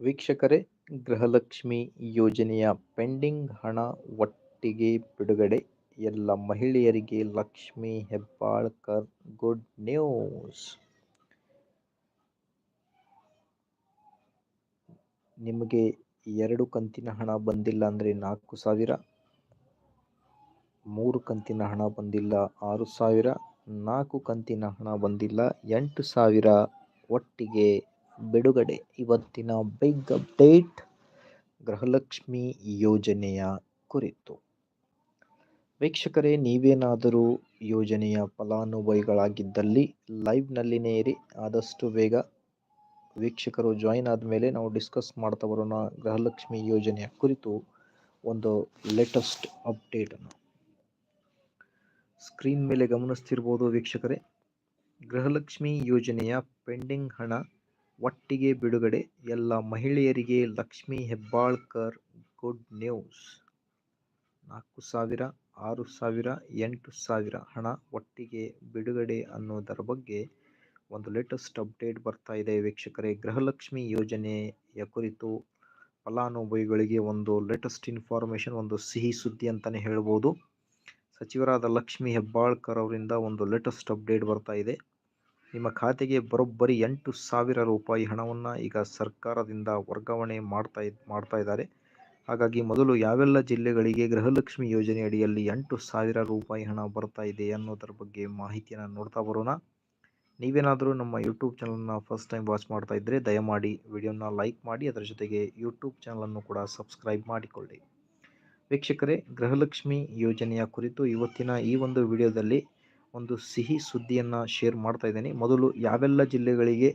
ವೀಕ್ಷಕರೇ, ಗೃಹಲಕ್ಷ್ಮಿ ಯೋಜನೆಯ ಪೆಂಡಿಂಗ್ ಹಣ ಒಟ್ಟಿಗೆ ಬಿಡುಗಡೆ. ಎಲ್ಲ ಮಹಿಳೆಯರಿಗೆ ಲಕ್ಷ್ಮಿ ಹೆಬ್ಬಾಳ್ಕರ್ ಗುಡ್ ನ್ಯೂಸ್. ನಿಮಗೆ ಎರಡು ಕಂತಿನ ಹಣ ಬಂದಿಲ್ಲ ಅಂದರೆ ನಾಲ್ಕು ಸಾವಿರ, ಮೂರು ಕಂತಿನ ಹಣ ಬಂದಿಲ್ಲ ಆರು ಸಾವಿರ, ನಾಲ್ಕು ಕಂತಿನ ಹಣ ಬಂದಿಲ್ಲ ಎಂಟು ಸಾವಿರ ಒಟ್ಟಿಗೆ ಬಿಡುಗಡೆ. ಇವತ್ತಿನ ಬಿಗ್ ಅಪ್ಡೇಟ್, ಗೃಹಲಕ್ಷ್ಮಿ ಯೋಜನೆಯ ಕುರಿತು. ವೀಕ್ಷಕರೇ, ನೀವೇನಾದರೂ ಯೋಜನೆಯ ಫಲಾನುಭವಿಗಳಾಗಿದ್ದಲ್ಲಿ ಲೈವ್ನಲ್ಲಿನೇ ಇರಿ, ಆದಷ್ಟು ಬೇಗ ವೀಕ್ಷಕರು ಜಾಯಿನ್ ಆದಮೇಲೆ ನಾವು ಡಿಸ್ಕಸ್ ಮಾಡ್ತಾ ಬರೋಣ ಗೃಹಲಕ್ಷ್ಮಿ ಯೋಜನೆಯ ಕುರಿತು ಒಂದು ಲೇಟೆಸ್ಟ್ ಅಪ್ಡೇಟನ್ನು ಸ್ಕ್ರೀನ್ ಮೇಲೆ ಗಮನಿಸ್ತಿರ್ಬೋದು ವೀಕ್ಷಕರೇ, ಗೃಹಲಕ್ಷ್ಮಿ ಯೋಜನೆಯ ಪೆಂಡಿಂಗ್ ಹಣ ಒಟ್ಟಿಗೆ ಬಿಡುಗಡೆ. ಎಲ್ಲ ಮಹಿಳೆಯರಿಗೆ ಲಕ್ಷ್ಮಿ ಹೆಬ್ಬಾಳ್ಕರ್ ಗುಡ್ ನ್ಯೂಸ್. ನಾಲ್ಕು ಸಾವಿರ, ಆರು ಸಾವಿರ, ಎಂಟು ಸಾವಿರ ಹಣ ಒಟ್ಟಿಗೆ ಬಿಡುಗಡೆ ಅನ್ನೋದರ ಬಗ್ಗೆ ಒಂದು ಲೇಟೆಸ್ಟ್ ಅಪ್ಡೇಟ್ ಬರ್ತಾ ಇದೆ ವೀಕ್ಷಕರೇ. ಗೃಹಲಕ್ಷ್ಮಿ ಯೋಜನೆಯ ಕುರಿತು ಫಲಾನುಭವಿಗಳಿಗೆ ಒಂದು ಲೇಟೆಸ್ಟ್ ಇನ್ಫಾರ್ಮೇಷನ್ ಒಂದು ಸಿಹಿ ಸುದ್ದಿ ಅಂತಲೇ ಹೇಳ್ಬೋದು. ಸಚಿವರಾದ ಲಕ್ಷ್ಮಿ ಹೆಬ್ಬಾಳ್ಕರ್ ಅವರಿಂದ ಒಂದು ಲೇಟೆಸ್ಟ್ ಅಪ್ಡೇಟ್ ಬರ್ತಾ ಇದೆ. ನಿಮ್ಮ ಖಾತೆಗೆ ಬರೋಬ್ಬರಿ ಎಂಟು ಸಾವಿರ ರೂಪಾಯಿ ಹಣವನ್ನು ಈಗ ಸರ್ಕಾರದಿಂದ ವರ್ಗಾವಣೆ ಮಾಡ್ತಾ ಮಾಡ್ತಾ ಇದ್ದಾರೆ. ಹಾಗಾಗಿ ಮೊದಲು ಯಾವೆಲ್ಲ ಜಿಲ್ಲೆಗಳಿಗೆ ಗೃಹಲಕ್ಷ್ಮಿ ಯೋಜನೆ ಅಡಿಯಲ್ಲಿ ಎಂಟು ಸಾವಿರ ರೂಪಾಯಿ ಹಣ ಬರ್ತಾ ಇದೆ ಅನ್ನೋದರ ಬಗ್ಗೆ ಮಾಹಿತಿಯನ್ನು ನೋಡ್ತಾ ಬರೋಣ. ನೀವೇನಾದರೂ ನಮ್ಮ ಯೂಟ್ಯೂಬ್ ಚಾನಲ್ನ ಫಸ್ಟ್ ಟೈಮ್ ವಾಚ್ ಮಾಡ್ತಾ ಇದ್ದರೆ ದಯಮಾಡಿ ವಿಡಿಯೋನ ಲೈಕ್ ಮಾಡಿ, ಅದರ ಜೊತೆಗೆ ಯೂಟ್ಯೂಬ್ ಚಾನಲನ್ನು ಕೂಡ ಸಬ್ಸ್ಕ್ರೈಬ್ ಮಾಡಿಕೊಳ್ಳಿ. ವೀಕ್ಷಕರೇ, ಗೃಹಲಕ್ಷ್ಮಿ ಯೋಜನೆಯ ಕುರಿತು ಇವತ್ತಿನ ಈ ಒಂದು ವಿಡಿಯೋದಲ್ಲಿ ಒಂದು ಸಿಹಿ ಸುದ್ದಿಯನ್ನು ಶೇರ್ ಮಾಡ್ತಾ ಇದ್ದೀನಿ. ಮೊದಲು ಯಾವೆಲ್ಲ ಜಿಲ್ಲೆಗಳಿಗೆ,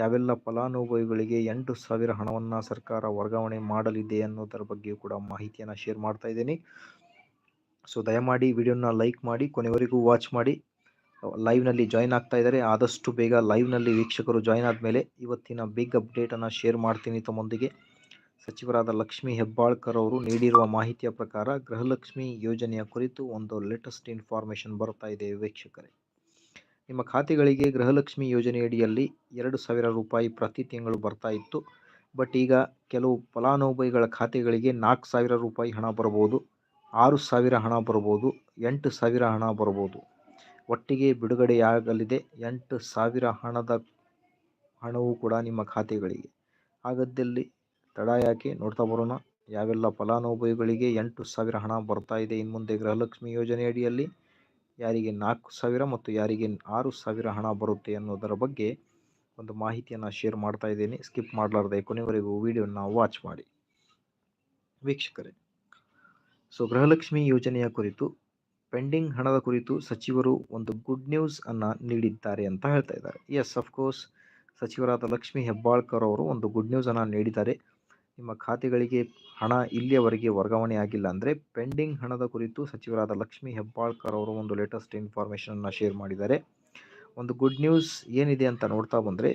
ಯಾವೆಲ್ಲ ಫಲಾನುಭವಿಗಳಿಗೆ ಎಂಟು ಸಾವಿರ ಹಣವನ್ನು ಸರ್ಕಾರ ವರ್ಗಾವಣೆ ಮಾಡಲಿದೆ ಅನ್ನೋದರ ಬಗ್ಗೆಯೂ ಕೂಡ ಮಾಹಿತಿಯನ್ನು ಶೇರ್ ಮಾಡ್ತಾ ಇದ್ದೀನಿ. ಸೊ ದಯಮಾಡಿ ವಿಡಿಯೋನ ಲೈಕ್ ಮಾಡಿ, ಕೊನೆವರೆಗೂ ವಾಚ್ ಮಾಡಿ. ಲೈವ್ನಲ್ಲಿ ಜಾಯ್ನ್ ಆಗ್ತಾ ಇದ್ದಾರೆ. ಆದಷ್ಟು ಬೇಗ ಲೈವ್ನಲ್ಲಿ ವೀಕ್ಷಕರು ಜಾಯ್ನ್ ಆದಮೇಲೆ ಇವತ್ತಿನ ಬಿಗ್ ಅಪ್ಡೇಟನ್ನು ಶೇರ್ ಮಾಡ್ತೀನಿ ತಮ್ಮೊಂದಿಗೆ. ಸಚಿವರಾದ ಲಕ್ಷ್ಮಿ ಹೆಬ್ಬಾಳ್ಕರ್ ಅವರು ನೀಡಿರುವ ಮಾಹಿತಿಯ ಪ್ರಕಾರ ಗೃಹಲಕ್ಷ್ಮಿ ಯೋಜನೆಯ ಕುರಿತು ಒಂದು ಲೇಟೆಸ್ಟ್ ಇನ್ಫಾರ್ಮೇಷನ್ ಬರ್ತಾ ಇದೆ ವೀಕ್ಷಕರೇ. ನಿಮ್ಮ ಖಾತೆಗಳಿಗೆ ಗೃಹಲಕ್ಷ್ಮಿ ಯೋಜನೆಯಡಿಯಲ್ಲಿ ಎರಡು ಸಾವಿರ ರೂಪಾಯಿ ಪ್ರತಿ ತಿಂಗಳು ಬರ್ತಾ ಇತ್ತು. ಬಟ್ ಈಗ ಕೆಲವು ಫಲಾನುಭವಿಗಳ ಖಾತೆಗಳಿಗೆ ನಾಲ್ಕು ಸಾವಿರ ರೂಪಾಯಿ ಹಣ ಬರ್ಬೋದು, ಆರು ಸಾವಿರ ಹಣ ಬರ್ಬೋದು, ಎಂಟು ಸಾವಿರ ಹಣ ಬರ್ಬೋದು. ಒಟ್ಟಿಗೆ ಬಿಡುಗಡೆಯಾಗಲಿದೆ ಎಂಟು ಸಾವಿರ ಹಣದ ಹಣವು ಕೂಡ ನಿಮ್ಮ ಖಾತೆಗಳಿಗೆ. ಹಾಗದ್ದಲ್ಲಿ ತಡ ಯಾಕೆ ನೋಡ್ತಾ ಬರೋಣ. ಯಾವೆಲ್ಲ ಫಲಾನುಭವಿಗಳಿಗೆ ಎಂಟು ಸಾವಿರ ಹಣ ಬರ್ತಾ ಇದೆ. ಇನ್ನು ಮುಂದೆ ಗೃಹಲಕ್ಷ್ಮಿ ಯೋಜನೆ ಅಡಿಯಲ್ಲಿ ಯಾರಿಗೆ ನಾಲ್ಕು ಸಾವಿರ ಮತ್ತು ಯಾರಿಗೆ ಆರು ಸಾವಿರ ಹಣ ಬರುತ್ತೆ ಅನ್ನೋದರ ಬಗ್ಗೆ ಒಂದು ಮಾಹಿತಿಯನ್ನು ಶೇರ್ ಮಾಡ್ತಾ ಇದ್ದೀನಿ. ಸ್ಕಿಪ್ ಮಾಡಲಾರ್ದೆ ಕೊನೆವರೆಗೂ ವಿಡಿಯೋನ ವಾಚ್ ಮಾಡಿ. ವೀಕ್ಷಕರೇ, ಸೊ ಗೃಹಲಕ್ಷ್ಮಿ ಯೋಜನೆಯ ಕುರಿತು, ಪೆಂಡಿಂಗ್ ಹಣದ ಕುರಿತು ಸಚಿವರು ಒಂದು ಗುಡ್ ನ್ಯೂಸ್ ಅನ್ನು ನೀಡಿದ್ದಾರೆ ಅಂತ ಹೇಳ್ತಾ ಇದ್ದಾರೆ. ಎಸ್ ಅಫ್ಕೋರ್ಸ್ ಸಚಿವರಾದ ಲಕ್ಷ್ಮಿ ಹೆಬ್ಬಾಳ್ಕರ್ ಅವರು ಒಂದು ಗುಡ್ ನ್ಯೂಸನ್ನು ನೀಡಿದ್ದಾರೆ. ನಿಮ್ಮ ಖಾತೆಗಳಿಗೆ ಹಣ ಇಲ್ಲಿಯವರೆಗೆ ವರ್ಗಾವಣೆ ಆಗಿಲ್ಲ ಅಂದರೆ ಪೆಂಡಿಂಗ್ ಹಣದ ಕುರಿತು ಸಚಿವರಾದ ಲಕ್ಷ್ಮಿ ಹೆಬ್ಬಾಳ್ಕರ್ ಅವರು ಒಂದು ಲೇಟೆಸ್ಟ್ ಇನ್ಫಾರ್ಮೇಷನನ್ನು ಶೇರ್ ಮಾಡಿದ್ದಾರೆ. ಒಂದು ಗುಡ್ ನ್ಯೂಸ್ ಏನಿದೆ ಅಂತ ನೋಡ್ತಾ ಬಂದರೆ,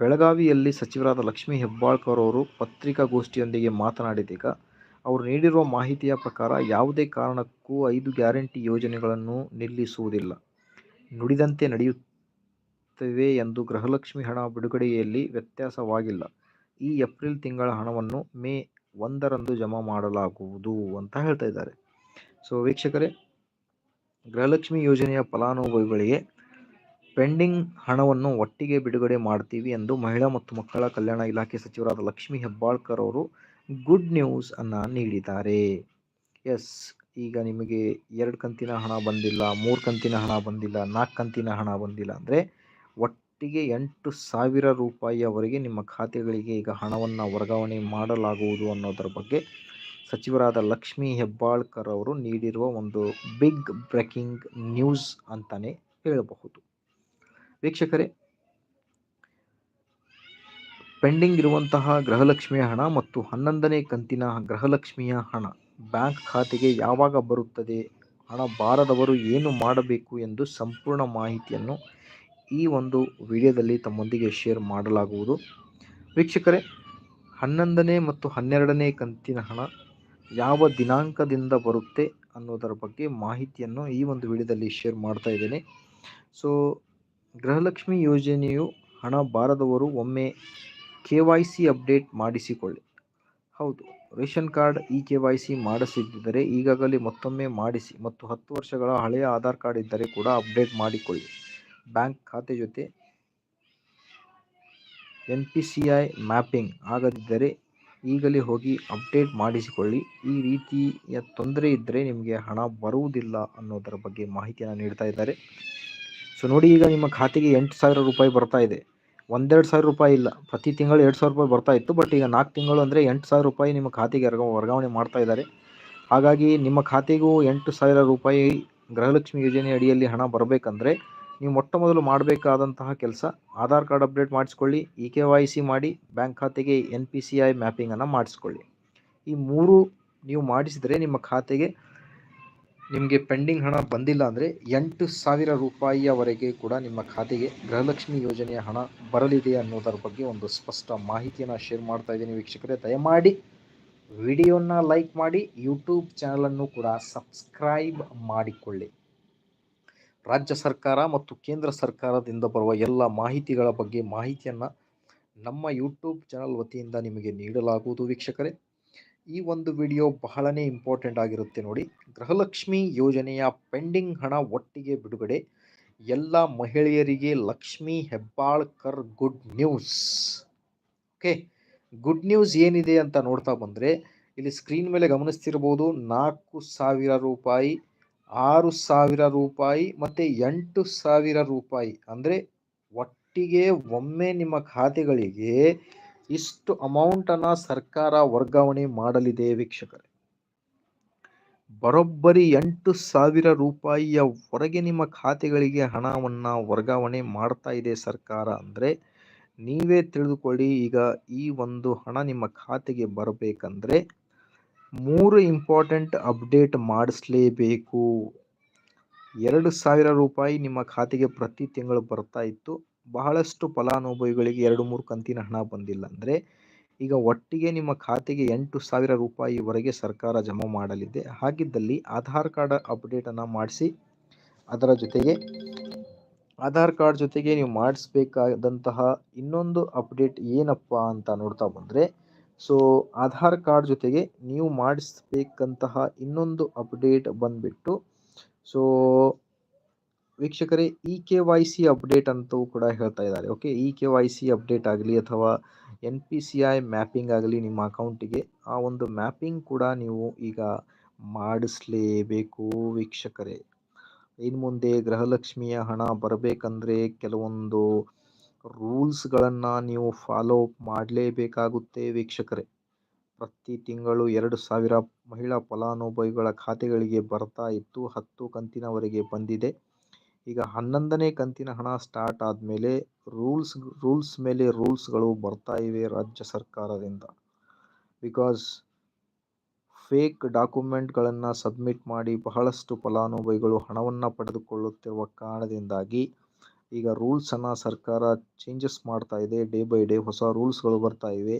ಬೆಳಗಾವಿಯಲ್ಲಿ ಸಚಿವರಾದ ಲಕ್ಷ್ಮಿ ಹೆಬ್ಬಾಳ್ಕರ್ ಅವರು ಪತ್ರಿಕಾಗೋಷ್ಠಿಯೊಂದಿಗೆ ಮಾತನಾಡಿದಾಗ, ಅವರು ನೀಡಿರುವ ಮಾಹಿತಿಯ ಪ್ರಕಾರ ಯಾವುದೇ ಕಾರಣಕ್ಕೂ ಐದು ಗ್ಯಾರಂಟಿ ಯೋಜನೆಗಳನ್ನು ನಿಲ್ಲಿಸುವುದಿಲ್ಲ. ನುಡಿದಂತೆ ನಡೆಯುತ್ತವೆ ಎಂದು ಗೃಹಲಕ್ಷ್ಮಿ ಹಣ ಬಿಡುಗಡೆಯಲ್ಲಿ ವ್ಯತ್ಯಾಸವಾಗಿಲ್ಲ. ಈ ಏಪ್ರಿಲ್ ತಿಂಗಳ ಹಣವನ್ನು ಮೇ ಒಂದರಂದು ಜಮಾ ಮಾಡಲಾಗುವುದು ಅಂತ ಹೇಳ್ತಾ ಇದ್ದಾರೆ. ಸೊ ವೀಕ್ಷಕರೇ, ಗೃಹಲಕ್ಷ್ಮಿ ಯೋಜನೆಯ ಫಲಾನುಭವಿಗಳಿಗೆ ಪೆಂಡಿಂಗ್ ಹಣವನ್ನು ಒಟ್ಟಿಗೆ ಬಿಡುಗಡೆ ಮಾಡ್ತೀವಿ ಎಂದು ಮಹಿಳಾ ಮತ್ತು ಮಕ್ಕಳ ಕಲ್ಯಾಣ ಇಲಾಖೆ ಸಚಿವರಾದ ಲಕ್ಷ್ಮಿ ಹೆಬ್ಬಾಳ್ಕರ್ ಅವರು ಗುಡ್ ನ್ಯೂಸ್ ಅನ್ನು ನೀಡಿದ್ದಾರೆ. ಎಸ್ ಈಗ ನಿಮಗೆ ಎರಡು ಕಂತಿನ ಹಣ ಬಂದಿಲ್ಲ, ಮೂರು ಕಂತಿನ ಹಣ ಬಂದಿಲ್ಲ, ನಾಲ್ಕು ಕಂತಿನ ಹಣ ಬಂದಿಲ್ಲ ಅಂದರೆ ಒಟ್ಟಿಗೆ ಎಂಟು ಸಾವಿರ ರೂಪಾಯಿಯವರೆಗೆ ನಿಮ್ಮ ಖಾತೆಗಳಿಗೆ ಈಗ ಹಣವನ್ನು ವರ್ಗಾವಣೆ ಮಾಡಲಾಗುವುದು ಅನ್ನೋದರ ಬಗ್ಗೆ ಸಚಿವರಾದ ಲಕ್ಷ್ಮೀ ಹೆಬ್ಬಾಳ್ಕರ್ ಅವರು ನೀಡಿರುವ ಒಂದು ಬಿಗ್ ಬ್ರೇಕಿಂಗ್ ನ್ಯೂಸ್ ಅಂತಲೇ ಹೇಳಬಹುದು. ವೀಕ್ಷಕರೇ, ಪೆಂಡಿಂಗ್ ಇರುವಂತಹ ಗೃಹಲಕ್ಷ್ಮಿಯ ಹಣ ಮತ್ತು ಹನ್ನೊಂದನೇ ಕಂತಿನ ಗೃಹಲಕ್ಷ್ಮಿಯ ಹಣ ಬ್ಯಾಂಕ್ ಖಾತೆಗೆ ಯಾವಾಗ ಬರುತ್ತದೆ, ಹಣ ಬಾರದವರು ಏನು ಮಾಡಬೇಕು ಎಂದು ಸಂಪೂರ್ಣ ಮಾಹಿತಿಯನ್ನು ಈ ಒಂದು ವಿಡಿಯೋದಲ್ಲಿ ತಮ್ಮೊಂದಿಗೆ ಶೇರ್ ಮಾಡಲಾಗುವುದು. ವೀಕ್ಷಕರೇ, ಹನ್ನೊಂದನೇ ಮತ್ತು ಹನ್ನೆರಡನೇ ಕಂತಿನ ಹಣ ಯಾವ ದಿನಾಂಕದಿಂದ ಬರುತ್ತೆ ಅನ್ನೋದರ ಬಗ್ಗೆ ಮಾಹಿತಿಯನ್ನು ಈ ಒಂದು ವಿಡಿಯೋದಲ್ಲಿ ಶೇರ್ ಮಾಡ್ತಾ ಇದ್ದೇನೆ. ಸೊ ಗೃಹಲಕ್ಷ್ಮಿ ಯೋಜನೆಯು ಹಣ ಬಾರದವರು ಒಮ್ಮೆ ಕೆ ವೈ ಸಿ ಅಪ್ಡೇಟ್ ಮಾಡಿಸಿಕೊಳ್ಳಿ. ಹೌದು, ration card E K Y C ಮಾಡಿಸಿದ್ದರೆ ಈಗಾಗಲೇ ಮತ್ತೊಮ್ಮೆ ಮಾಡಿಸಿ ಮತ್ತು ಹತ್ತು ವರ್ಷಗಳ ಹಳೆಯ ಆಧಾರ್ ಕಾರ್ಡ್ ಇದ್ದರೆ ಕೂಡ ಅಪ್ಡೇಟ್ ಮಾಡಿಕೊಳ್ಳಿ. ಬ್ಯಾಂಕ್ ಖಾತೆ ಜೊತೆ ಎನ್.ಪಿ.ಸಿ.ಐ ಮ್ಯಾಪಿಂಗ್ ಆಗದಿದ್ದರೆ ಈಗಲೇ ಹೋಗಿ ಅಪ್ಡೇಟ್ ಮಾಡಿಸಿಕೊಳ್ಳಿ. ಈ ರೀತಿಯ ತೊಂದರೆ ಇದ್ದರೆ ನಿಮಗೆ ಹಣ ಬರುವುದಿಲ್ಲ ಅನ್ನೋದರ ಬಗ್ಗೆ ಮಾಹಿತಿಯನ್ನು ನೀಡ್ತಾ ಇದ್ದಾರೆ. ಸೊ, ನೋಡಿ, ಈಗ ನಿಮ್ಮ ಖಾತೆಗೆ ಎಂಟು ಸಾವಿರ ರೂಪಾಯಿ ಬರ್ತಾ ಇದೆ. ಒಂದೆರಡು ಸಾವಿರ ರೂಪಾಯಿ ಇಲ್ಲ. ಪ್ರತಿ ತಿಂಗಳು ಎರಡು ಸಾವಿರ ರೂಪಾಯಿ ಬರ್ತಾ ಇತ್ತು. ಬಟ್ ಈಗ ನಾಲ್ಕು ತಿಂಗಳು ಅಂದರೆ ಎಂಟು ಸಾವಿರ ರೂಪಾಯಿ ನಿಮ್ಮ ಖಾತೆಗೆ ವರ್ಗಾವಣೆ ಮಾಡ್ತಾ ಇದ್ದಾರೆ. ಹಾಗಾಗಿ ನಿಮ್ಮ ಖಾತೆಗೂ ಎಂಟು ಸಾವಿರ ರೂಪಾಯಿ ಗೃಹಲಕ್ಷ್ಮಿ ಯೋಜನೆ ಅಡಿಯಲ್ಲಿ ಹಣ ಬರಬೇಕಂದ್ರೆ ನೀವು ಮೊಟ್ಟ ಮೊದಲು ಮಾಡಬೇಕಾದಂತಹ ಕೆಲಸ, ಆಧಾರ್ ಕಾರ್ಡ್ ಅಪ್ಡೇಟ್ ಮಾಡಿಸ್ಕೊಳ್ಳಿ, ಇ ಕೆ ವೈ ಸಿ ಮಾಡಿ ಬ್ಯಾಂಕ್ ಖಾತೆಗೆ ಎನ್ ಪಿ ಸಿ ಐ ಮ್ಯಾಪಿಂಗನ್ನು ಮಾಡಿಸ್ಕೊಳ್ಳಿ. ಈ ಮೂರು ನೀವು ಮಾಡಿಸಿದರೆ ನಿಮ್ಮ ಖಾತೆಗೆ ನಿಮಗೆ ಪೆಂಡಿಂಗ್ ಹಣ ಬಂದಿಲ್ಲ ಅಂದರೆ ಎಂಟು ಸಾವಿರ ರೂಪಾಯಿಯವರೆಗೆ ಕೂಡ ನಿಮ್ಮ ಖಾತೆಗೆ ಗೃಹಲಕ್ಷ್ಮಿ ಯೋಜನೆಯ ಹಣ ಬರಲಿದೆ ಅನ್ನೋದರ ಬಗ್ಗೆ ಒಂದು ಸ್ಪಷ್ಟ ಮಾಹಿತಿಯನ್ನು ಶೇರ್ ಮಾಡ್ತಾ ಇದ್ದೀನಿ ವೀಕ್ಷಕರೇ. ದಯಮಾಡಿ ವಿಡಿಯೋನ ಲೈಕ್ ಮಾಡಿ, ಯೂಟ್ಯೂಬ್ ಚಾನಲನ್ನು ಕೂಡ ಸಬ್ಸ್ಕ್ರೈಬ್ ಮಾಡಿಕೊಳ್ಳಿ. ರಾಜ್ಯ ಸರ್ಕಾರ ಮತ್ತು ಕೇಂದ್ರ ಸರ್ಕಾರದಿಂದ ಬರುವ ಎಲ್ಲ ಮಾಹಿತಿಗಳ ಬಗ್ಗೆ ಮಾಹಿತಿಯನ್ನು ನಮ್ಮ ಯೂಟ್ಯೂಬ್ ಚಾನಲ್ ವತಿಯಿಂದ ನಿಮಗೆ ನೀಡಲಾಗುವುದು ವೀಕ್ಷಕರೇ. ಈ ಒಂದು ವಿಡಿಯೋ ಬಹಳನೇ ಇಂಪಾರ್ಟೆಂಟ್ ಆಗಿರುತ್ತೆ ನೋಡಿ. ಗೃಹಲಕ್ಷ್ಮಿ ಯೋಜನೆಯ ಪೆಂಡಿಂಗ್ ಹಣ ಒಟ್ಟಿಗೆ ಬಿಡುಗಡೆ. ಎಲ್ಲ ಮಹಿಳೆಯರಿಗೆ Lakshmi Hebbalkar good news okay good news ಏನಿದೆ ಅಂತ ನೋಡ್ತಾ ಬಂದರೆ, ಇಲ್ಲಿ ಸ್ಕ್ರೀನ್ ಮೇಲೆ ಗಮನಿಸ್ತಿರ್ಬೋದು ನಾಲ್ಕು ಸಾವಿರ ರೂಪಾಯಿ ಆರು ಸಾವಿರ ರೂಪಾಯಿ ಮತ್ತು ಎಂಟು ಸಾವಿರ ರೂಪಾಯಿ. ಅಂದರೆ ಒಟ್ಟಿಗೆ ಒಮ್ಮೆ ನಿಮ್ಮ ಖಾತೆಗಳಿಗೆ ಇಷ್ಟು ಅಮೌಂಟನ್ನು ಸರ್ಕಾರ ವರ್ಗಾವಣೆ ಮಾಡಲಿದೆ ವೀಕ್ಷಕರೇ. ಬರೋಬ್ಬರಿ ಎಂಟು ಸಾವಿರ ರೂಪಾಯಿಯ ಹೊರಗೆ ನಿಮ್ಮ ಖಾತೆಗಳಿಗೆ ಹಣವನ್ನು ವರ್ಗಾವಣೆ ಮಾಡ್ತಾ ಇದೆ ಸರ್ಕಾರ. ಅಂದರೆ ನೀವೇ ತಿಳಿದುಕೊಳ್ಳಿ, ಈಗ ಈ ಒಂದು ಹಣ ನಿಮ್ಮ ಖಾತೆಗೆ ಬರಬೇಕಂದ್ರೆ ಮೂರು ಇಂಪಾರ್ಟೆಂಟ್ ಅಪ್ಡೇಟ್ ಮಾಡಿಸ್ಲೇಬೇಕು. ಎರಡು ಸಾವಿರ ರೂಪಾಯಿ ನಿಮ್ಮ ಖಾತೆಗೆ ಪ್ರತಿ ತಿಂಗಳು ಬರ್ತಾ ಇತ್ತು. ಬಹಳಷ್ಟು ಫಲಾನುಭವಿಗಳಿಗೆ ಎರಡು ಮೂರು ಕಂತಿನ ಹಣ ಬಂದಿಲ್ಲ ಅಂದರೆ ಈಗ ಒಟ್ಟಿಗೆ ನಿಮ್ಮ ಖಾತೆಗೆ ಎಂಟು ಸಾವಿರ ರೂಪಾಯಿವರೆಗೆ ಸರ್ಕಾರ ಜಮಾ ಮಾಡಲಿದೆ. ಹಾಗಿದ್ದಲ್ಲಿ ಆಧಾರ್ ಕಾರ್ಡ್ ಅಪ್ಡೇಟನ್ನು ಮಾಡಿಸಿ. ಅದರ ಜೊತೆಗೆ ಆಧಾರ್ ಕಾರ್ಡ್ ಜೊತೆಗೆ ನೀವು ಮಾಡಿಸ್ಬೇಕಾದಂತಹ ಇನ್ನೊಂದು ಅಪ್ಡೇಟ್ ಏನಪ್ಪ ಅಂತ ನೋಡ್ತಾ ಬಂದರೆ ಸೊ ಆಧಾರ್ ಕಾರ್ಡ್ ಜೊತೆಗೆ ನೀವು ಮಾಡಿಸ್ಬೇಕಂತಹ ಇನ್ನೊಂದು ಅಪ್ಡೇಟ್ ಬಂದುಬಿಟ್ಟು ಸೊ ವೀಕ್ಷಕರೇ E K Y C update ಅಂತೂ ಕೂಡ ಹೇಳ್ತಾ ಇದ್ದಾರೆ. Okay E K Y C update ಆಗಲಿ ಅಥವಾ N P C I mapping ಆಗಲಿ ನಿಮ್ಮ ಅಕೌಂಟಿಗೆ, ಆ ಒಂದು ಮ್ಯಾಪಿಂಗ್ ಕೂಡ ನೀವು ಈಗ ಮಾಡಿಸ್ಲೇಬೇಕು ವೀಕ್ಷಕರೇ. ಇನ್ನು ಮುಂದೆ ಗೃಹಲಕ್ಷ್ಮಿಯ ಹಣ ಬರಬೇಕಂದ್ರೆ ಕೆಲವೊಂದು ರೂಲ್ಸ್ಗಳನ್ನು ನೀವು ಫಾಲೋ ಮಾಡಲೇಬೇಕಾಗುತ್ತೆ ವೀಕ್ಷಕರೇ. ಪ್ರತಿ ತಿಂಗಳು ಎರಡು ಸಾವಿರ ಮಹಿಳಾ ಫಲಾನುಭವಿಗಳ ಖಾತೆಗಳಿಗೆ ಬರ್ತಾ ಇತ್ತು ಹತ್ತು ಕಂತಿನವರೆಗೆ ಬಂದಿದೆ. ಈಗ ಹನ್ನೊಂದನೇ ಕಂತಿನ ಹಣ ಸ್ಟಾರ್ಟ್ ಆದಮೇಲೆ ರೂಲ್ಸ್ ರೂಲ್ಸ್ ಮೇಲೆ ರೂಲ್ಸ್ಗಳು ಬರ್ತಾ ಇವೆ ರಾಜ್ಯ ಸರ್ಕಾರದಿಂದ. ಬಿಕಾಸ್ ಫೇಕ್ ಡಾಕ್ಯುಮೆಂಟ್ಗಳನ್ನು ಸಬ್ಮಿಟ್ ಮಾಡಿ ಬಹಳಷ್ಟು ಫಲಾನುಭವಿಗಳು ಹಣವನ್ನು ಪಡೆದುಕೊಳ್ಳುತ್ತಿರುವ ಕಾರಣದಿಂದಾಗಿ ಈಗ ರೂಲ್ಸನ್ನು ಸರ್ಕಾರ ಚೇಂಜಸ್ ಮಾಡ್ತಾ ಇದೆ ಡೇ ಬೈ ಡೇ ಹೊಸ ರೂಲ್ಸ್ಗಳು ಬರ್ತಾ ಇವೆ.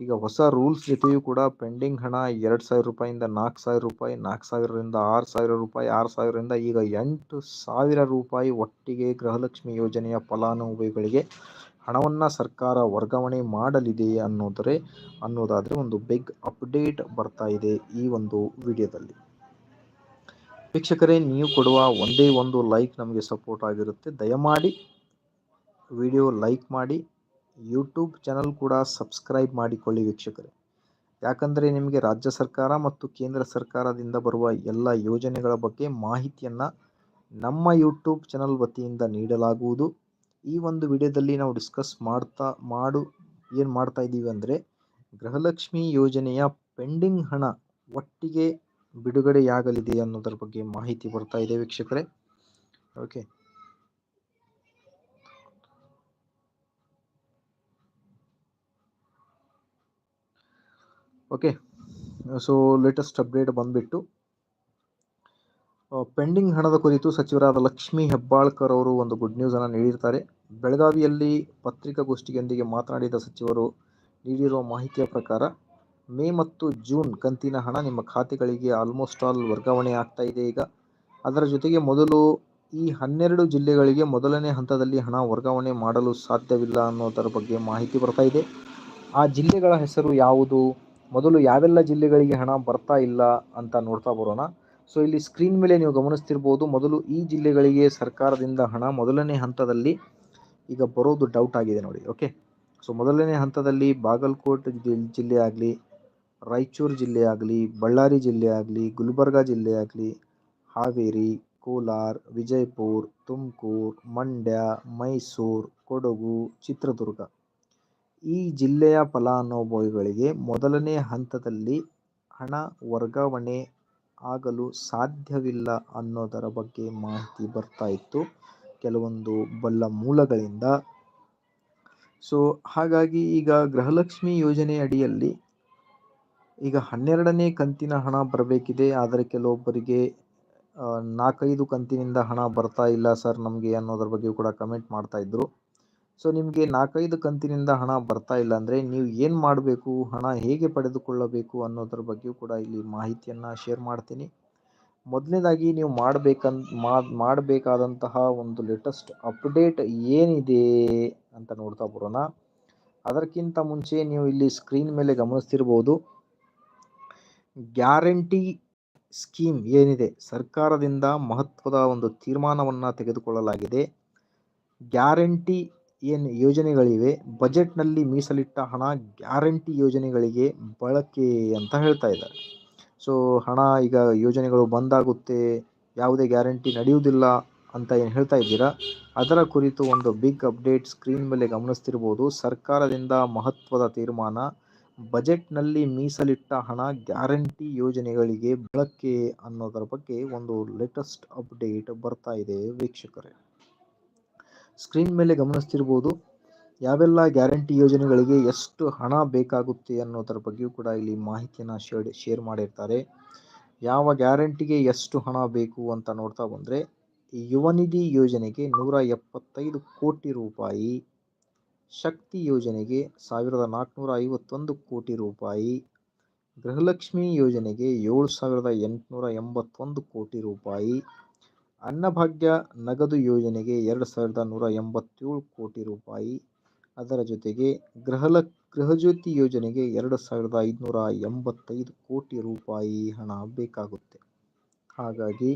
ಈಗ ಹೊಸ ರೂಲ್ಸ್ ಜೊತೆಯೂ ಕೂಡ ಪೆಂಡಿಂಗ್ ಹಣ ಎರಡು ಸಾವಿರ ರೂಪಾಯಿಂದ ನಾಲ್ಕು ಸಾವಿರ ರೂಪಾಯಿ ನಾಲ್ಕು ಸಾವಿರದಿಂದ ಆರು ಸಾವಿರ ರೂಪಾಯಿ, ಆರು ಸಾವಿರದಿಂದ ಈಗ ಎಂಟು ಸಾವಿರ ರೂಪಾಯಿ ಒಟ್ಟಿಗೆ ಗೃಹಲಕ್ಷ್ಮಿ ಯೋಜನೆಯ ಫಲಾನುಭವಿಗಳಿಗೆ ಹಣವನ್ನು ಸರ್ಕಾರ ವರ್ಗಾವಣೆ ಮಾಡಲಿದೆ ಅನ್ನೋದರೆ, ಅನ್ನೋದಾದರೆ ಒಂದು ಬಿಗ್ ಅಪ್ಡೇಟ್ ಬರ್ತಾ ಇದೆ ಈ ಒಂದು ವಿಡಿಯೋದಲ್ಲಿ ವೀಕ್ಷಕರೇ, ನೀವು ಕೊಡುವ ಒಂದೇ ಒಂದು ಲೈಕ್ ನಮಗೆ ಸಪೋರ್ಟ್ ಆಗಿರುತ್ತೆ. ದಯಮಾಡಿ ವಿಡಿಯೋ ಲೈಕ್ ಮಾಡಿ ಯೂಟ್ಯೂಬ್ ಚಾನಲ್ ಕೂಡ ಸಬ್ಸ್ಕ್ರೈಬ್ ಮಾಡಿಕೊಳ್ಳಿ ವೀಕ್ಷಕರೇ. ಯಾಕಂದರೆ ನಿಮಗೆ ರಾಜ್ಯ ಸರ್ಕಾರ ಮತ್ತು ಕೇಂದ್ರ ಸರ್ಕಾರದಿಂದ ಬರುವ ಎಲ್ಲ ಯೋಜನೆಗಳ ಬಗ್ಗೆ ಮಾಹಿತಿಯನ್ನು ನಮ್ಮ ಯೂಟ್ಯೂಬ್ ಚಾನಲ್ ವತಿಯಿಂದ ನೀಡಲಾಗುವುದು. ಈ ಒಂದು ವಿಡಿಯೋದಲ್ಲಿ ನಾವು ಡಿಸ್ಕಸ್ ಮಾಡ್ತಾ, ಮಾಡು, ಏನು ಮಾಡ್ತಾ ಇದ್ದೀವಿ ಅಂದರೆ ಗೃಹಲಕ್ಷ್ಮಿ ಯೋಜನೆಯ ಪೆಂಡಿಂಗ್ ಹಣ ಒಟ್ಟಿಗೆ ಬಿಡುಗಡೆಯಾಗಲಿದೆ ಅನ್ನೋದರ ಬಗ್ಗೆ ಮಾಹಿತಿ ಬರ್ತಾ ಇದೆ ವೀಕ್ಷಕರೇ. Okay okay so latest update ಬಂದ್ಬಿಟ್ಟು ಪೆಂಡಿಂಗ್ ಹಣದ ಕುರಿತು ಸಚಿವರಾದ ಲಕ್ಷ್ಮೀ ಹೆಬ್ಬಾಳ್ಕರ್ ಅವರು ಒಂದು ಗುಡ್ ನ್ಯೂಸನ್ನು ನೀಡಿರ್ತಾರೆ. ಬೆಳಗಾವಿಯಲ್ಲಿ ಪತ್ರಿಕಾಗೋಷ್ಠಿಯೊಂದಿಗೆ ಮಾತನಾಡಿದ ಸಚಿವರು ನೀಡಿರುವ ಮಾಹಿತಿಯ ಪ್ರಕಾರ ಮೇ ಮತ್ತು ಜೂನ್ ಕಂತಿನ ಹಣ ನಿಮ್ಮ ಖಾತೆಗಳಿಗೆ ಆಲ್ಮೋಸ್ಟ್ ಆಲ್ ವರ್ಗಾವಣೆ ಆಗ್ತಾ ಇದೆ. ಈಗ ಅದರ ಜೊತೆಗೆ ಮೊದಲು ಈ ಹನ್ನೆರಡು ಜಿಲ್ಲೆಗಳಿಗೆ ಮೊದಲನೇ ಹಂತದಲ್ಲಿ ಹಣ ವರ್ಗಾವಣೆ ಮಾಡಲು ಸಾಧ್ಯವಿಲ್ಲ ಅನ್ನೋದರ ಬಗ್ಗೆ ಮಾಹಿತಿ ಬರ್ತಾ ಇದೆ. ಆ ಜಿಲ್ಲೆಗಳ ಹೆಸರು ಯಾವುದು? ಮೊದಲು ಯಾವೆಲ್ಲ ಜಿಲ್ಲೆಗಳಿಗೆ ಹಣ ಬರ್ತಾ ಇಲ್ಲ ಅಂತ ನೋಡ್ತಾ ಬರೋಣ. ಸೊ ಇಲ್ಲಿ ಸ್ಕ್ರೀನ್ ಮೇಲೆ ನೀವು ಗಮನಿಸ್ತಿರ್ಬೋದು, ಮೊದಲು ಈ ಜಿಲ್ಲೆಗಳಿಗೆ ಸರ್ಕಾರದಿಂದ ಹಣ ಮೊದಲನೇ ಹಂತದಲ್ಲಿ ಈಗ ಬರೋದು ಡೌಟ್ ಆಗಿದೆ ನೋಡಿ ಓಕೆ ಸೊ ಮೊದಲನೇ ಹಂತದಲ್ಲಿ ಬಾಗಲಕೋಟೆ ಜಿಲ್ಲೆ ಆಗಲಿ ರಾಯಚೂರು ಜಿಲ್ಲೆ ಆಗಲಿ, ಬಳ್ಳಾರಿ ಜಿಲ್ಲೆ ಆಗಲಿ, ಗುಲ್ಬರ್ಗ ಜಿಲ್ಲೆ ಆಗಲಿ, ಹಾವೇರಿ, ಕೋಲಾರ, ವಿಜಯಪುರ, ತುಮಕೂರು, ಮಂಡ್ಯ, ಮೈಸೂರು, ಕೊಡಗು, ಚಿತ್ರದುರ್ಗ. ಈ ಜಿಲ್ಲೆಯ ಫಲಾನುಭವಿಗಳಿಗೆ ಮೊದಲನೇ ಹಂತದಲ್ಲಿ ಹಣ ವರ್ಗಾವಣೆ ಆಗಲು ಸಾಧ್ಯವಿಲ್ಲ ಅನ್ನೋದರ ಬಗ್ಗೆ ಮಾಹಿತಿ ಬರ್ತಾ ಇತ್ತು ಕೆಲವೊಂದು ಬಲ್ಲ ಮೂಲಗಳಿಂದ. ಸೊ, ಹಾಗಾಗಿ ಈಗ ಗೃಹಲಕ್ಷ್ಮಿ ಯೋಜನೆ ಅಡಿಯಲ್ಲಿ ಈಗ ಹನ್ನೆರಡನೇ ಕಂತಿನ ಹಣ ಬರಬೇಕಿದೆ, ಆದರೆ ಕೆಲವೊಬ್ಬರಿಗೆ ನಾಲ್ಕೈದು ಕಂತಿನಿಂದ ಹಣ ಬರ್ತಾ ಇಲ್ಲ ಸರ್ ನಮಗೆ ಅನ್ನೋದ್ರ ಬಗ್ಗೆ ಕೂಡ ಕಮೆಂಟ್ ಮಾಡ್ತಾ ಇದ್ದರು ಸೊ ನಿಮಗೆ ನಾಲ್ಕೈದು ಕಂತಿನಿಂದ ಹಣ ಬರ್ತಾ ಇಲ್ಲ ಅಂದರೆ ನೀವು ಏನು ಮಾಡಬೇಕು, ಹಣ ಹೇಗೆ ಪಡೆದುಕೊಳ್ಳಬೇಕು ಅನ್ನೋದ್ರ ಬಗ್ಗೆಯೂ ಕೂಡ ಇಲ್ಲಿ ಮಾಹಿತಿಯನ್ನು ಶೇರ್ ಮಾಡ್ತೀನಿ. ಮೊದಲನೇದಾಗಿ ನೀವು ಮಾಡಬೇಕಂತ ಮಾಡಬೇಕಾದಂತಹ ಒಂದು ಲೇಟೆಸ್ಟ್ ಅಪ್ಡೇಟ್ ಏನಿದೆ ಅಂತ ನೋಡ್ತಾ ಬರೋಣ. ಅದಕ್ಕಿಂತ ಮುಂಚೆ ನೀವು ಇಲ್ಲಿ ಸ್ಕ್ರೀನ್ ಮೇಲೆ ಗಮನಿಸ್ತಿರ್ಬೋದು. ಗ್ಯಾರಂಟಿ ಸ್ಕೀಮ್ ಏನಿದೆ? ಸರ್ಕಾರದಿಂದ ಮಹತ್ವದ ಒಂದು ತೀರ್ಮಾನವನ್ನು ತೆಗೆದುಕೊಳ್ಳಲಾಗಿದೆ. ಗ್ಯಾರಂಟಿ ಏನು ಯೋಜನೆಗಳಿವೆ? ಬಜೆಟ್ನಲ್ಲಿ ಮೀಸಲಿಟ್ಟ ಹಣ ಗ್ಯಾರಂಟಿ ಯೋಜನೆಗಳಿಗೆ ಬಳಕೆ ಅಂತ ಹೇಳ್ತಾ ಇದ್ದಾರೆ. ಸೊ, ಹಣ ಈಗ ಯೋಜನೆಗಳು ಬಂದಾಗುತ್ತೆ, ಯಾವುದೇ ಗ್ಯಾರಂಟಿ ನಡೆಯುವುದಿಲ್ಲ ಅಂತ ಏನು ಹೇಳ್ತಾ ಇದ್ದೀರಾ? ಅದರ ಕುರಿತು ಒಂದು ಬಿಗ್ ಅಪ್ಡೇಟ್ ಸ್ಕ್ರೀನ್ ಮೇಲೆ ಗಮನಿಸ್ತಿರ್ಬೋದು. ಸರ್ಕಾರದಿಂದ ಮಹತ್ವದ ತೀರ್ಮಾನ ಬಜೆಟ್ನಲ್ಲಿ ಮೀಸಲಿಟ್ಟ ಹಣ ಗ್ಯಾರಂಟಿ ಯೋಜನೆಗಳಿಗೆ ಬಳಕೆ ಅನ್ನೋದರ ಬಗ್ಗೆ ಒಂದು ಲೇಟೆಸ್ಟ್ ಅಪ್ಡೇಟ್ ಬರ್ತಾ ಇದೆ ವೀಕ್ಷಕರೇ. ಸ್ಕ್ರೀನ್ ಮೇಲೆ ಗಮನಿಸ್ತಿರ್ಬೋದು, ಯಾವೆಲ್ಲ ಗ್ಯಾರಂಟಿ ಯೋಜನೆಗಳಿಗೆ ಎಷ್ಟು ಹಣ ಬೇಕಾಗುತ್ತೆ ಅನ್ನೋದರ ಬಗ್ಗೆಯೂ ಕೂಡ ಇಲ್ಲಿ ಮಾಹಿತಿಯನ್ನು ಶೇರ್ ಶೇರ್ ಮಾಡಿರ್ತಾರೆ. ಯಾವ ಗ್ಯಾರಂಟಿಗೆ ಎಷ್ಟು ಹಣ ಬೇಕು ಅಂತ ನೋಡ್ತಾ ಬಂದರೆ ಯುವನಿಧಿ ಯೋಜನೆಗೆ ನೂರ ಎಪ್ಪತ್ತೈದು ಕೋಟಿ ರೂಪಾಯಿ ಶಕ್ತಿ ಯೋಜನೆಗೆ ಸಾವಿರದ ನಾಲ್ಕುನೂರ ಐವತ್ತೊಂದು ಕೋಟಿ ರೂಪಾಯಿ. ಗೃಹಲಕ್ಷ್ಮಿ ಯೋಜನೆಗೆ ಏಳು ಸಾವಿರದ ಎಂಟುನೂರ ಎಂಬತ್ತೊಂದು ಕೋಟಿ ರೂಪಾಯಿ. ಅನ್ನಭಾಗ್ಯ ನಗದು ಯೋಜನೆಗೆ ಎರಡು ಸಾವಿರದ ನೂರ ಎಂಬತ್ತೇಳು ಕೋಟಿ ರೂಪಾಯಿ. ಅದರ ಜೊತೆಗೆ ಗೃಹಲ, ಗೃಹಜ್ಯೋತಿ ಯೋಜನೆಗೆ ಎರಡು ಸಾವಿರದ ಐದುನೂರ ಎಂಬತ್ತೈದು ಕೋಟಿ ರೂಪಾಯಿ ಹಣ ಬೇಕಾಗುತ್ತೆ. ಹಾಗಾಗಿ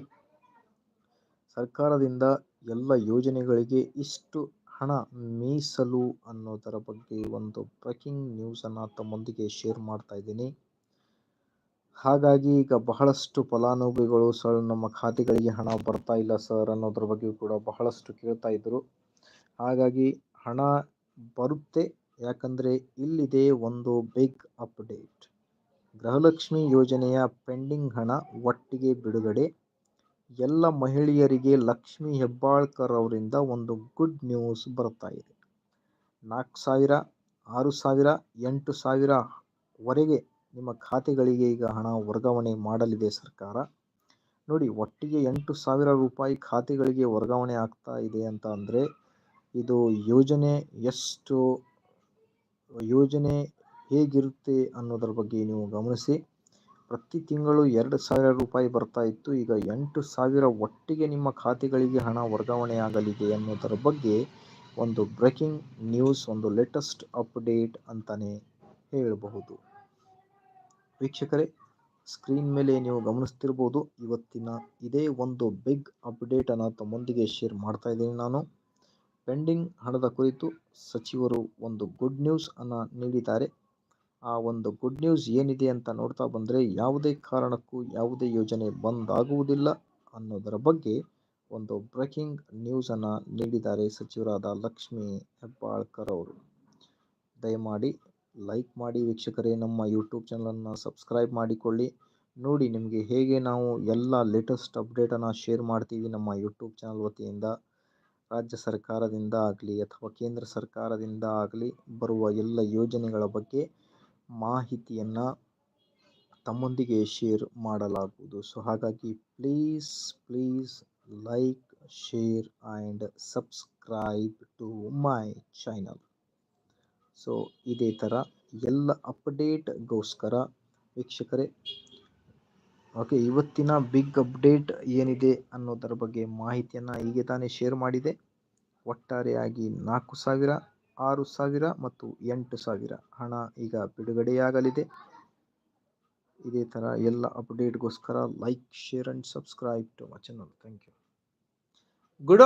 ಸರ್ಕಾರದಿಂದ ಎಲ್ಲ ಯೋಜನೆಗಳಿಗೆ ಇಷ್ಟು ಹಣ ಮೀಸಲು ಅನ್ನೋದರ ಬಗ್ಗೆ ಒಂದು ಬ್ರೇಕಿಂಗ್ ನ್ಯೂಸನ್ನು ತಮ್ಮೊಂದಿಗೆ ಶೇರ್ ಮಾಡ್ತಾ ಇದ್ದೀನಿ. ಹಾಗಾಗಿ ಈಗ ಬಹಳಷ್ಟು ಫಲಾನುಭವಿಗಳು ಸರ್ ನಮ್ಮ ಖಾತೆಗಳಿಗೆ ಹಣ ಬರ್ತಾ ಇಲ್ಲ ಸರ್ ಅನ್ನೋದ್ರ ಬಗ್ಗೆ ಕೂಡ ಬಹಳಷ್ಟು ಕೇಳ್ತಾ ಇದ್ದರು ಹಾಗಾಗಿ ಹಣ ಬರುತ್ತೆ, ಯಾಕಂದರೆ ಇಲ್ಲಿದೆ ಒಂದು ಬಿಗ್ ಅಪ್ಡೇಟ್ ಗೃಹಲಕ್ಷ್ಮಿ ಯೋಜನೆಯ ಪೆಂಡಿಂಗ್ ಹಣ ಒಟ್ಟಿಗೆ ಬಿಡುಗಡೆ. ಎಲ್ಲ ಮಹಿಳೆಯರಿಗೆ ಲಕ್ಷ್ಮಿ ಹೆಬ್ಬಾಳ್ಕರ್ ಅವರಿಂದ ಒಂದು ಗುಡ್ ನ್ಯೂಸ್ ಬರ್ತಾ ಇದೆ. ನಾಲ್ಕು ಸಾವಿರ, ಆರು ಸಾವಿರ, ಎಂಟು ಸಾವಿರವರೆಗೆ ನಿಮ್ಮ ಖಾತೆಗಳಿಗೆ ಈಗ ಹಣ ವರ್ಗಾವಣೆ ಮಾಡಲಿದೆ ಸರ್ಕಾರ. ನೋಡಿ, ಒಟ್ಟಿಗೆ ಎಂಟು ಸಾವಿರ ರೂಪಾಯಿ ಖಾತೆಗಳಿಗೆ ವರ್ಗಾವಣೆ ಆಗ್ತಾ ಇದೆ ಅಂತ ಅಂದರೆ ಇದು ಯೋಜನೆ ಎಷ್ಟು, ಯೋಜನೆ ಹೇಗಿರುತ್ತೆ ಅನ್ನೋದ್ರ ಬಗ್ಗೆ ನೀವು ಗಮನಿಸಿ. ಪ್ರತಿ ತಿಂಗಳು ಎರಡು ಸಾವಿರ ರೂಪಾಯಿ ಬರ್ತಾ ಇತ್ತು. ಈಗ ಎಂಟು ಸಾವಿರ ಒಟ್ಟಿಗೆ ನಿಮ್ಮ ಖಾತೆಗಳಿಗೆ ಹಣ ವರ್ಗಾವಣೆ ಆಗಲಿದೆ ಅನ್ನೋದರ ಬಗ್ಗೆ ಒಂದು ಬ್ರೇಕಿಂಗ್ ನ್ಯೂಸ್, ಒಂದು ಲೇಟೆಸ್ಟ್ ಅಪ್ಡೇಟ್ ಅಂತಲೇ ಹೇಳಬಹುದು. ವೀಕ್ಷಕರೇ, ಸ್ಕ್ರೀನ್ ಮೇಲೆ ನೀವು ಗಮನಿಸ್ತಿರ್ಬೋದು, ಇವತ್ತಿನ ಇದೇ ಒಂದು ಬಿಗ್ ಅಪ್ಡೇಟನ್ನು ತಮ್ಮೊಂದಿಗೆ ಶೇರ್ ಮಾಡ್ತಾ ಇದ್ದೀನಿ ನಾನು. ಪೆಂಡಿಂಗ್ ಹಣದ ಕುರಿತು ಸಚಿವರು ಒಂದು ಗುಡ್ ನ್ಯೂಸ್ ಅನ್ನು ನೀಡಿದ್ದಾರೆ. ಆ ಒಂದು ಗುಡ್ ನ್ಯೂಸ್ ಏನಿದೆ ಅಂತ ನೋಡ್ತಾ ಬಂದರೆ ಯಾವುದೇ ಕಾರಣಕ್ಕೂ ಯಾವುದೇ ಯೋಜನೆ ಬಂದಾಗುವುದಿಲ್ಲ ಅನ್ನೋದರ ಬಗ್ಗೆ ಒಂದು ಬ್ರೇಕಿಂಗ್ ನ್ಯೂಸನ್ನು ನೀಡಿದ್ದಾರೆ ಸಚಿವರಾದ ಲಕ್ಷ್ಮೀ ಹೆಬ್ಬಾಳ್ಕರ್ ಅವರು. ದಯಮಾಡಿ ಲೈಕ್ ಮಾಡಿ ವೀಕ್ಷಕರೇ, ನಮ್ಮ ಯೂಟ್ಯೂಬ್ ಚಾನಲನ್ನು ಸಬ್ಸ್ಕ್ರೈಬ್ ಮಾಡಿಕೊಳ್ಳಿ. ನೋಡಿ ನಿಮಗೆ ಹೇಗೆ ನಾವು ಎಲ್ಲ ಲೇಟೆಸ್ಟ್ ಅಪ್ಡೇಟನ್ನು ಶೇರ್ ಮಾಡ್ತೀವಿ ನಮ್ಮ ಯೂಟ್ಯೂಬ್ ಚಾನಲ್ ವತಿಯಿಂದ. ರಾಜ್ಯ ಸರ್ಕಾರದಿಂದ ಆಗಲಿ ಅಥವಾ ಕೇಂದ್ರ ಸರ್ಕಾರದಿಂದ ಆಗಲಿ ಬರುವ ಎಲ್ಲ ಯೋಜನೆಗಳ ಬಗ್ಗೆ ಮಾಹಿತಿಯನ್ನು ತಮ್ಮೊಂದಿಗೆ ಶೇರ್ ಮಾಡಲಾಗುವುದು. ಸೊ ಹಾಗಾಗಿ please please like share and subscribe to my channel so ಇದೇ ಥರ ಎಲ್ಲ ಅಪ್ಡೇಟ್ಗೋಸ್ಕರ ವೀಕ್ಷಕರೇ ಓಕೆ ಇವತ್ತಿನ ಬಿಗ್ ಅಪ್ಡೇಟ್ ಏನಿದೆ ಅನ್ನೋದರ ಬಗ್ಗೆ ಮಾಹಿತಿಯನ್ನು ಹೀಗೆ ತಾನೇ ಶೇರ್ ಮಾಡಿದೆ. ಒಟ್ಟಾರೆಯಾಗಿ ನಾಲ್ಕು ಸಾವಿರ ಆರು ಸಾವಿರ ಮತ್ತು ಎಂಟು ಸಾವಿರ. ಹಣ ಈಗ ಬಿಡುಗಡೆಯಾಗಲಿದೆ. ಇದೇ ಥರ ಎಲ್ಲ ಅಪ್ಡೇಟ್ಗೋಸ್ಕರ like, share and subscribe to my channel. Thank you. Good